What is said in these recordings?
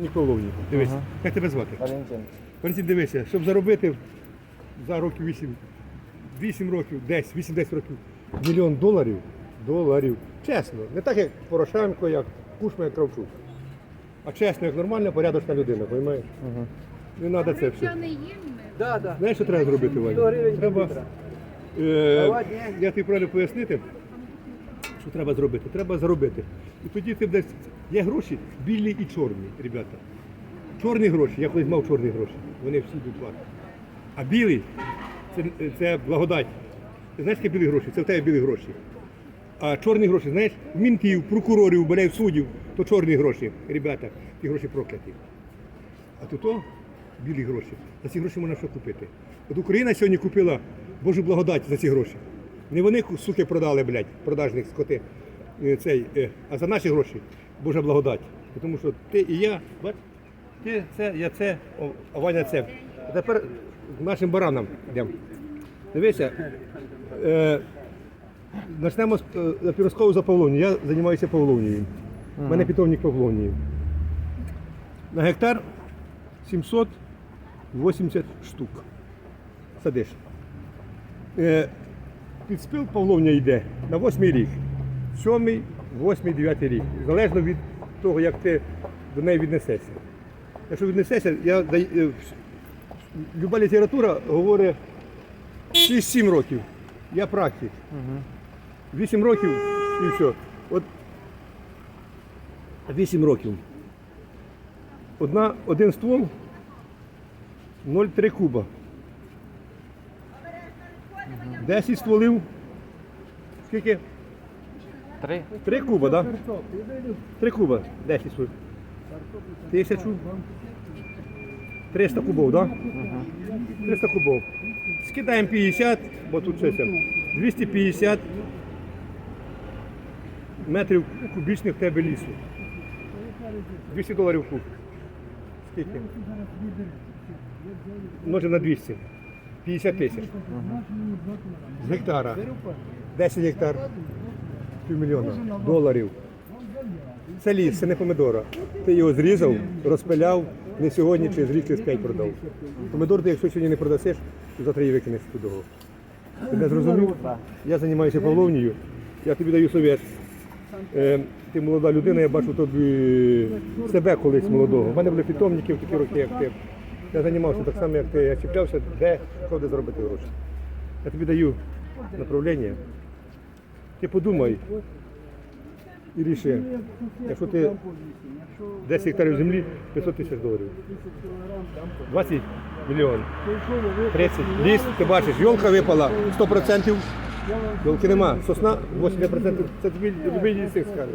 Ніколовні. Дивись, Ага. як тебе звати? Валентин. Валентин, дивися, щоб заробити за років 8, 8 років, десь, 8-10 років, мільйон доларів, доларів. Чесно, не так як Порошенко, як Кушма, як Кравчук. А чесно, як нормальна, порядочна людина, розумієш? Угу. Не треба це все. Да, да. Знаєш, що треба зробити, Ваня? Треба, е, я тобі правильно пояснити, що треба зробити. Треба заробити. І тоді ти будеш. Є гроші білі і чорні, ребята. Чорні гроші, я колись мав чорні гроші. Вони всі йдуть в. А білий це, це благодать. Знаєш, які білі гроші? Це в тебе білі гроші. А чорні гроші, знаєш, мінтів, прокурорів, бере суддів, то чорні гроші, ребята, ті гроші прокляті. А тут о, білі гроші. За ці гроші можна що купити. От Україна сьогодні купила Божу благодать за ці гроші. Не вони суки продали, блядь, продажних скоти, е, цей, е, а за наші гроші Божа благодать. Тому що ти і я, бач, ти це, я це, а Ваня це. А тепер нашим баранам йдемо. Дивися, е, почнемо з е, піроскову за Павловню. Я займаюся Павловнією. У мене питомник Павловнії. На гектар 780 штук. Садиш. Е, підспил Павловня йде на восьмий рік. Сьомий, восьмий, дев'ятий рік. Залежно від того, як ти до неї віднесешся. Якщо віднесешся, я, е, люба література говорить 6-7 років. Я практик. Угу. 8 років і все. От 8 років. Одна, один ствол 0,3 куба. 10 стволів. Скільки? Три. 3 куба, так? Да? 3 куба. 10 стволів. Тисячу. 300 кубов, так? Да? 300 кубов. Скидаємо 50, бо тут щось. там, 250 метрів кубічних в тебе лісу. 200 доларів куб. Скільки? Множимо на 200. 50 тисяч. З гектара. 10 гектар. Півмільйона доларів. Це ліс, це не помидора. Ти його зрізав, розпиляв, не сьогодні, через рік, через п'ять продав. Помидор ти, якщо сьогодні не продасиш, то завтра її викинеш туди. Ти не зрозумів? Я займаюся Павловнією, я тобі даю совет. Е, ти молода людина, я бачу тобі себе колись молодого. У мене були питомники в такі роки, як ти. Я займався так само, як ти. Я чіплявся, де, де заробити гроші. Я тобі даю направлення. Ти подумай і ріши, якщо ти 10 гектарів землі, 500 тисяч доларів. 20 мільйонів. 30. Ліс, ти бачиш, йолка випала 100%. Йолки нема. Сосна 80%. Це тобі любий лісник скаже.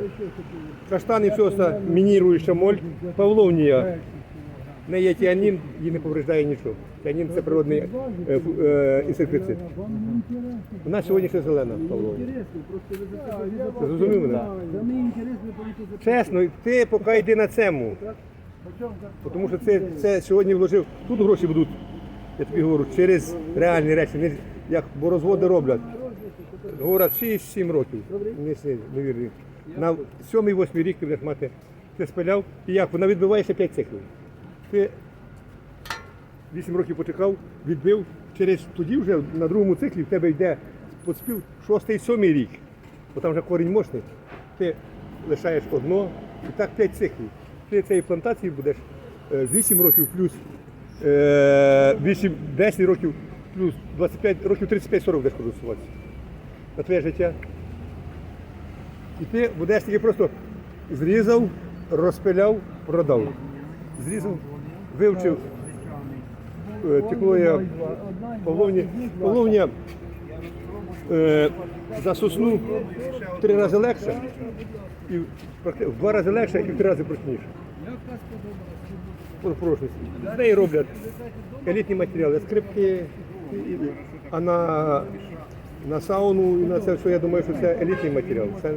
Каштан і все мініруюча моль. Павловнія. Не є тіанін, її не повреждає нічого. Тіанін це природний е, е, інсектицид. Вона сьогодні ще зелена, Павловня. Ти зрозумів мене? Чесно, ти поки йди на цьому. Тому що це, це сьогодні вложив. Тут гроші будуть, я тобі говорю, через реальні речі, не як бо розводи роблять. Говорять 6-7 років. Не, вірю. На 7-8 рік ти будеш мати, ти спиляв, і як вона відбиває ще 5 циклів. Ти 8 років почекав, відбив, через тоді вже на другому циклі в тебе йде подспів 6-7 рік. Бо там вже корінь мощний. Ти лишаєш одно, і так 5 циклів. Ти цієї плантації будеш е, 8 років плюс е, 8, 10 років плюс 25 років 35-40 будеш користуватися. На твоє життя. І ти будеш тільки просто зрізав, розпиляв, продав. Зрізав, вивчив е, технологія Павловні. Павловня е, за сосну в три рази легше, і в два рази легше і в три рази простіше. По прочності. З неї роблять елітні матеріали, скрипки, а на, на сауну і на це все, я думаю, що це елітний матеріал. Це...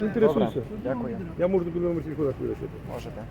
Інтересуйся. Дякую. Я можу тобі номер телефона вирішити. Можете.